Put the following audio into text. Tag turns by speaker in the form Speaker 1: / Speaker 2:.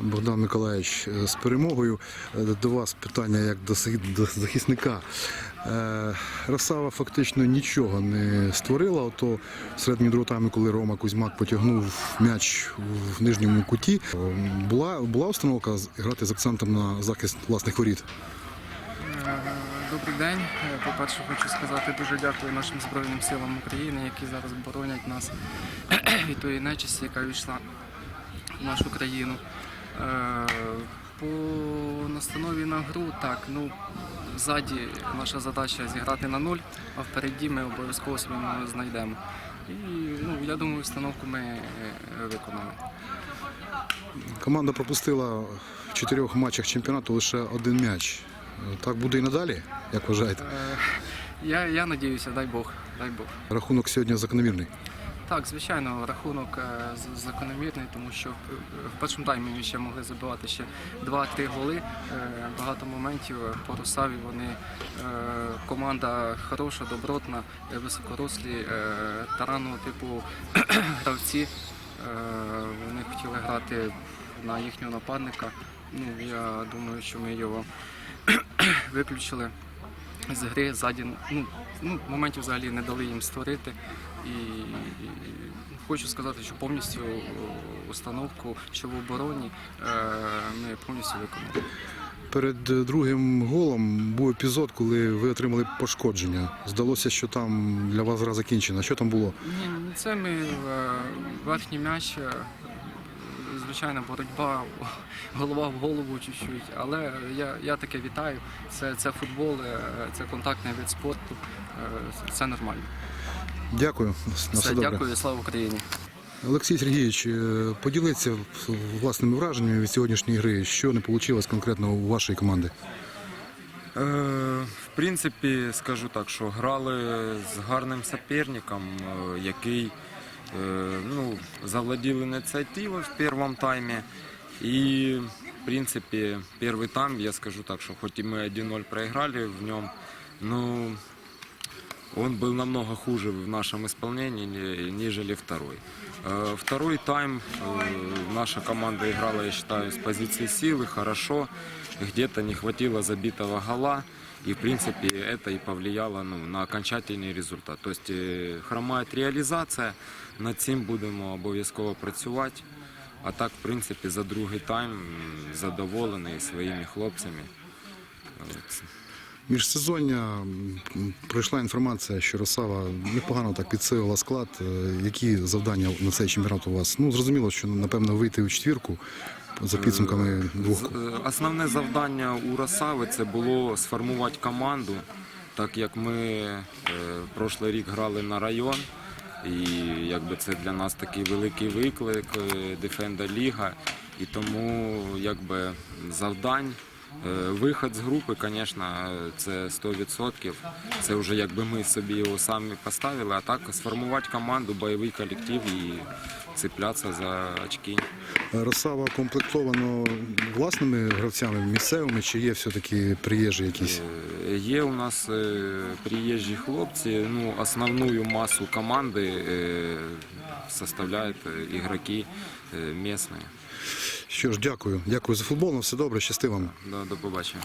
Speaker 1: Богдан Миколаївич, е, з перемогою. Е, До вас питання як до захисника. Е, Росава фактично нічого не створила. Ото середньої другого тайму, коли Рома Кузьмак потягнув м'яч в нижньому куті, була, була установка грати з акцентом на захист власних воріт.
Speaker 2: Добрий день. По-перше, хочу сказати дуже дякую нашим Збройним силам України, які зараз боронять нас від тої нечисті, яка війшла в нашу країну. Е, По настанові на гру, так, ну, ззаді наша задача зіграти на нуль, а впереді ми обов'язково собі знайдемо. І ну, я думаю, установку ми е, виконали.
Speaker 1: Команда пропустила в чотирьох матчах чемпіонату лише один м'яч. Так буде і надалі, як вважаєте?
Speaker 2: Е, Я, я надіюся, дай Бог, дай Бог.
Speaker 1: Рахунок сьогодні закономірний.
Speaker 2: Так, звичайно, рахунок е, закономірний, тому що в в першому таймі ще могли забивати ще 2-3 голи. Е, Багато моментів по Росаві вони е, команда хороша, добротна, е, високорослі, е, таранного типу гравці. Е, Вони хотіли грати на їхнього нападника. Ну, я думаю, що ми його виключили з гри ззаді. Ну, ну, моментів взагалі не дали їм створити. І, хочу сказати, що повністю установку, що в обороні е, ми повністю виконали.
Speaker 1: Перед е, другим голом був епізод, коли ви отримали пошкодження. Здалося, що там для вас гра закінчена. Що там було?
Speaker 2: Ні, ну, це ми е, верхній м'яч. Звичайно, боротьба голова в голову чуть-чуть, але я, я таке вітаю. Це, це футбол, е, це контактний вид спорту, е, це нормально.
Speaker 1: Дякую. На
Speaker 2: Все,
Speaker 1: все добре.
Speaker 2: дякую, слава Україні.
Speaker 1: Олексій Сергійович, е, поділіться власними враженнями від сьогоднішньої гри. Що не вийшло конкретно у вашої команди?
Speaker 3: Е, В принципі, скажу так, що грали з гарним суперником, е, який ну, завладів ініціативою в першому таймі. І, в принципі, перший тайм, я скажу так, що хоч і ми 1-0 проиграли в нем, ну, он был намного хуже в нашем исполнении, не- нежели второй. Э, Второй тайм э, наша команда играла, я считаю, с позиции силы, хорошо. Где-то не хватило забитого гола. И, в принципе, это и повлияло ну, на окончательный результат. То есть э, хромает реалізація, над цим будемо обов'язково працювати. А так, в принципі, за другий тайм м, задоволений своїми хлопцями.
Speaker 1: Міжсезоння м, пройшла інформація, що Росава непогано так підсилила склад. Е, Які завдання на цей чемпіонат у вас? Ну зрозуміло, що напевно вийти у четвірку за підсумками двох.
Speaker 3: Е, Основне завдання у Росави це було сформувати команду, так як ми е, прошлий рік грали на район. І якби це для нас такий великий виклик, е, Дефенда Ліга. І тому якби завдань. Е, Виход з групи, звісно, це 100%. Це вже якби ми собі його самі поставили, а так сформувати команду, бойовий колектив і цеплятися за очки.
Speaker 1: Росава комплектовано власними гравцями місцевими, чи є все-таки приїжджі якісь?
Speaker 3: Е, Є у нас е, приїжджі хлопці. Ну, основну масу команди составляють ігроки місні.
Speaker 1: Що ж, дякую. Дякую за футбол. На все добре, щасти вам.
Speaker 3: До, до побачення.